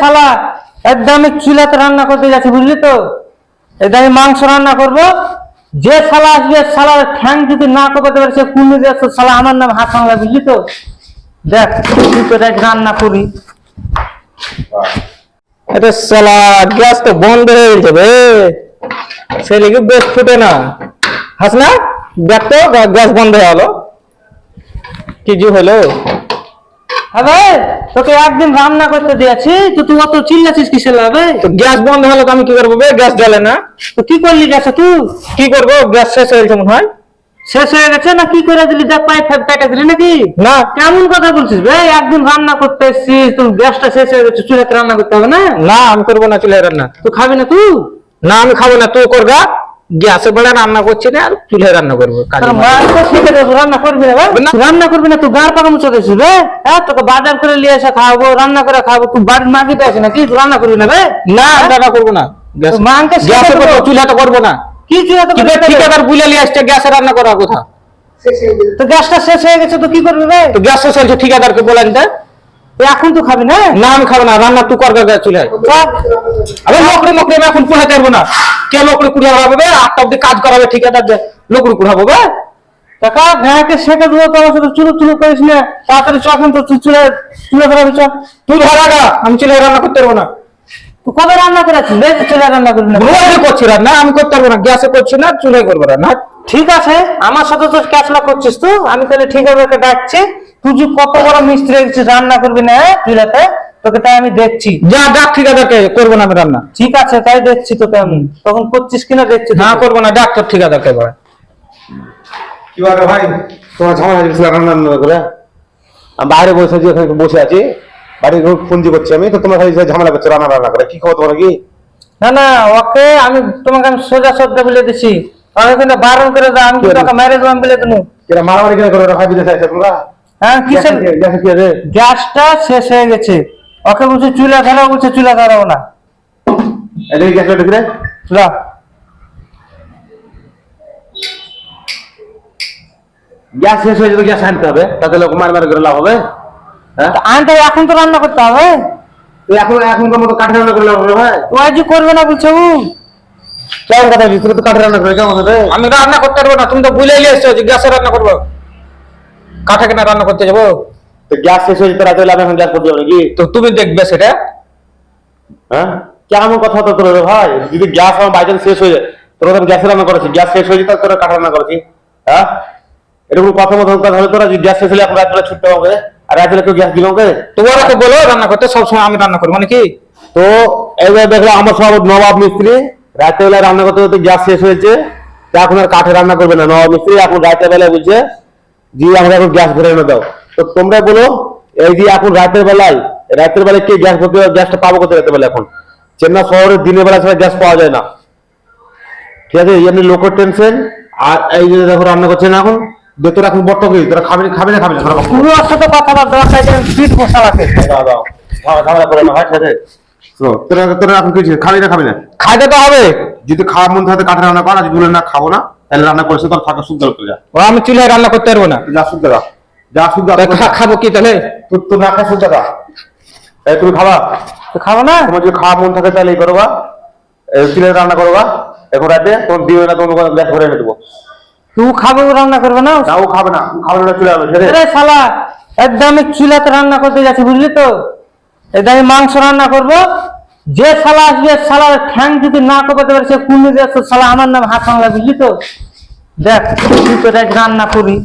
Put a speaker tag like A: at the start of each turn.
A: শালা একদম চুলাতে রান্না করতে যাচ্ছি, বুঝলি তো? একদম আমি মাংস রান্না করব। যে শালা আসবে শালার ঠ্যাং যদি না করতে পারে, সে কুমির যাচ্ছে শালা আমার নাম হাত ভাঙলা, বুঝলি তো? দেখ, তুই তো রান্না করি।
B: এটা সালা দেখ তো, গ্যাস বন্ধ হয়ে গেলো। কি জি হলো?
A: তোকে একদিন রান্না করতে দিয়েছি তো তুই অত চিল্লাছিস কিসের লাভে
B: তো গ্যাস বন্ধ হলো তো আমি কি করব বে? গ্যাস জ্বলে না।
A: তো কি করলি তুই?
B: কি করব? গ্যাস শেষ হয়ে গেছে মনে হয়।
A: শেষ হয়ে গেছে না কি করে দিলি? দেখ পাইপ ফাইপ কেটে দিলি নাকি?
B: না।
A: কেমন কথা বলছিস বে? একদিন রান্না করতে এসছিস গ্যাসটা শেষ হয়ে গেছে চুলাতে রান্না করতে হবে না?
B: না আমি করব না চুলে রান্না।
A: তুই খাবি না তুই?
B: না আমি খাব না। তুই করগা? গ্যাসে বেড়ে রান্না করছি না আর চুলে রান্না করব
A: তো রান্না করবি না তুই রান্না করবি না তুই গাড় পাকা মুছে হ্যাঁ তোকে বাজার করে নিয়ে এসে খাওয়াবো রান্না করে খাওয়াবো তুই বাড়ির মাগিতে আছে নাকি? তুই রান্না করবি না বে?
B: না রান্না করব না।
A: তো মাংকে
B: গ্যাসে। করব চুলাতে করব না।
A: কি
B: কি বে
A: না
B: ঠিকাদার বুঝে নিয়ে আসছে গ্যাসে রান্না করার কথা।
A: তো গ্যাসটা শেষ হয়ে গেছে তো কি করবি বে?
B: তো গ্যাস শেষ হয়েছে ঠিকাদারকে বলেন তো
A: তো। এখন তুই খাবি না?
B: না আমি খাব না রান্না তুই করবে
A: চল।
B: আমি লোকড়ি লোকড়ি আমি এখন পুড়াতে পারব না। কে লোকড়ি কুড়া হবে আটটা অব্দি কাজ করাবে ঠিকাদার লোকড়ি কুড়াবো বে?
A: টাকা ভ্যাঁকে শেখে দেবো তোমার সাথে চুলো চুলো করিস না। তাড়াতাড়ি চ এখন তো চুলে চুলে ধরাবি চ।
B: তুই ধরা গা আমি চুলায় রান্না করতে পারব না।
A: তুই কবে রান্না করেছিস? বে যে চুলে রান্না করবি না।
B: রোজই করছি রান্না আমি করতে পারব না। গ্যাসে করছি না চুলায় করব রান্না।
A: ঠিক আছে আমার সাথে তো ক্যাচলা করছিস তো? আমি তাহলে ঠিক আছে ডাকছি। তুই যে কত বড় মিস্ত্রি হয়েছিস রান্না করবি না হ্যাঁ, চুলাতে? তোকে তাই আমি দেখছি।
B: যা ডাক ঠিকাদারকে করব না আমি রান্না।
A: ঠিক আছে তাই দেখছি তোকে আমি। তখন করছিস কিনা দেখছি
B: না করব না ডাক তোর ঠিকাদারকে এবার
C: কি বলে ভাই? তোমার ঝামেলা হয়েছিল রান্না রান্না করে? আমি বাইরে বসে আছি ওখানে বসে আছি। বাড়ি ফোন দিয়ে করছি আমি তো তোমার খালি ঝামেলা করছে রান্না রান্না করে কি খবর তোমার কি?
A: না না ওকে আমি তোমাকে আমি সোজা শব্দ বলে দিছি। আমি কিন্তু বারণ করে দাও আমি ওকে ম্যারেজ ম্যাম বলে দিনু
C: এরা মারামারি কেন করে ভাই বিদেশে আছে তোমরা?
A: হ্যাঁ কিসের
C: গ্যাসে কি আছে
A: গ্যাসটা শেষ হয়ে গেছে। ওকে বলছে চুলা ধরাও বলছে চুলা ধরাও না।
C: এটা কি গ্যাস ঢুকে
A: চুলা।
C: গ্যাস শেষ হয়ে যাবে গ্যাস আনতে হবে। তাতে লোক মার মার করে লাভ হবে। হ্যাঁ?
A: তা আনতে এখন তো রান্না করতে হবে।
C: তো এখন এখনকার মতো কাঠে রান্না করে লাভ হবে ভাই।
A: ও আজ করবে না বলছে ও।
C: কেমন কথা বলছিস? তো কাঠে রান্না করে কেমন হবে?
B: আমি রান্না করতে পারব না তুমি তো বুঝে এসছো যে গ্যাসে রান্না করব। কাঠে কেনা রান্না করতে যাব?
C: তো গ্যাস শেষ হয়ে যেতে রাতে হলে আমি এখন গ্যাস করতে হবে নাকি?
B: তো তুমি দেখবে সেটা।
C: হ্যাঁ? কেমন কথা তো তোর ভাই? যদি গ্যাস আমার বাইচান্স শেষ হয়ে যায়। তোর তো গ্যাসে রান্না করেছি। গ্যাস শেষ হয়ে যেতে তোরা কাঠে রান্না করেছি। হ্যাঁ? এরকম কথা মতো কথা হলে তোরা যদি গ্যাস শেষ হলে এখন রাত বেলা ছুটতে হবে আর রাত কেউ গ্যাস দিল আমাকে?
B: তোমার তো বলো রান্না করতে সবসময় আমি রান্না করব নাকি?
C: তো এবার দেখল আমার সব নবাব মিস্ত্রি রাতে বেলায় রান্না করতে করতে গ্যাস শেষ হয়েছে। এখন আর কাঠে রান্না করবে না। নবাব মিস্ত্রি এখন রাতের বেলায় বুঝছে জি আমাকে এখন গ্যাস ভরে এনে দাও। তো তোমরা বলো এই যে এখন রাতের বেলায় রাতের বেলায় কে গ্যাস ভর্তি গ্যাসটা পাবো কোথায় রাতের বেলা এখন? চেন্নাই শহরে দিনের বেলা ছাড়া গ্যাস পাওয়া যায় না। ঠিক আছে এমনি লোকের টেনশন আর এই যে দেখো রান্না করছে না এখন তোরা এখন বর্ত করি তোরা খাবি না খাবি না খাবি না
A: পুরো সাথে কথা বলার দরকার আছে পিঠ মশালাকে
C: দাও দাও ঝামেলা করে না ভাই সাথে তোরা তোরা এখন কিছু খাবি না খাবি না।
B: খাইতে তো হবে।
C: যদি খাওয়া মন থাকে কাঠে রান্না কর যদি বলে না খাব না। তাহলে রান্না করেছে তোর থাকা শুদ্ধ করে যা
B: ও আমি চুলায় রান্না করতে পারব না।
C: যা শুদ্ধ রাখ যা শুদ্ধ
B: খা- খাব কি তাহলে?
C: তোর তো না খায় শুদ্ধ এই তুমি খাবা?
A: তো খাব না?
C: তোমার যদি খাওয়ার মন থাকে তাহলে এই করবা। এই চিলে রান্না করবা এখন রাতে তোমার দিবে না তোমার গ্যাস ভরে এনে দেবো।
A: তুই খাব রান্না করবে না?
C: না ও খাবে না খাবে না চলে যাবে
A: আরে শালা একদম চুলাতে রান্না করতে যাচ্ছি বুঝলি তো? একদম মাংস রান্না করব যে শালা আসবে, শালার ঠ্যাং যদি না করতে পারে, সে কুমি যাচ্ছে শালা আমার নাম হাত বুঝলি তো? দেখ, তুই তো রান্না করি।